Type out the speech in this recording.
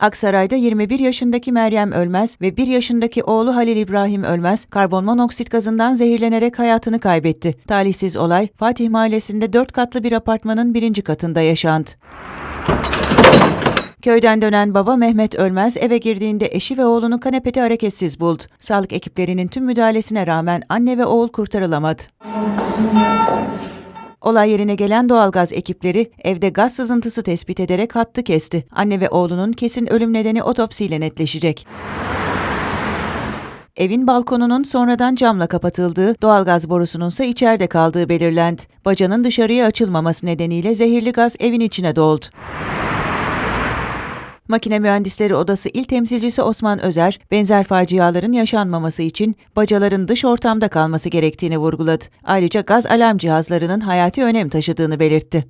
Aksaray'da 21 yaşındaki Meryem Ölmez ve 1 yaşındaki oğlu Halil İbrahim Ölmez karbon monoksit gazından zehirlenerek hayatını kaybetti. Talihsiz olay Fatih Mahallesi'nde 4 katlı bir apartmanın birinci katında yaşandı. Köyden dönen baba Mehmet Ölmez eve girdiğinde eşi ve oğlunu kanepede hareketsiz buldu. Sağlık ekiplerinin tüm müdahalesine rağmen anne ve oğul kurtarılamadı. Olay yerine gelen doğalgaz ekipleri evde gaz sızıntısı tespit ederek hattı kesti. Anne ve oğlunun kesin ölüm nedeni otopsiyle netleşecek. Evin balkonunun sonradan camla kapatıldığı, doğalgaz borusunun ise içeride kaldığı belirlendi. Bacanın dışarıya açılmaması nedeniyle zehirli gaz evin içine doldu. Makine Mühendisleri Odası İl Temsilcisi Osman Özer, benzer faciaların yaşanmaması için bacaların dış ortamda kalması gerektiğini vurguladı. Ayrıca gaz alarm cihazlarının hayati önem taşıdığını belirtti.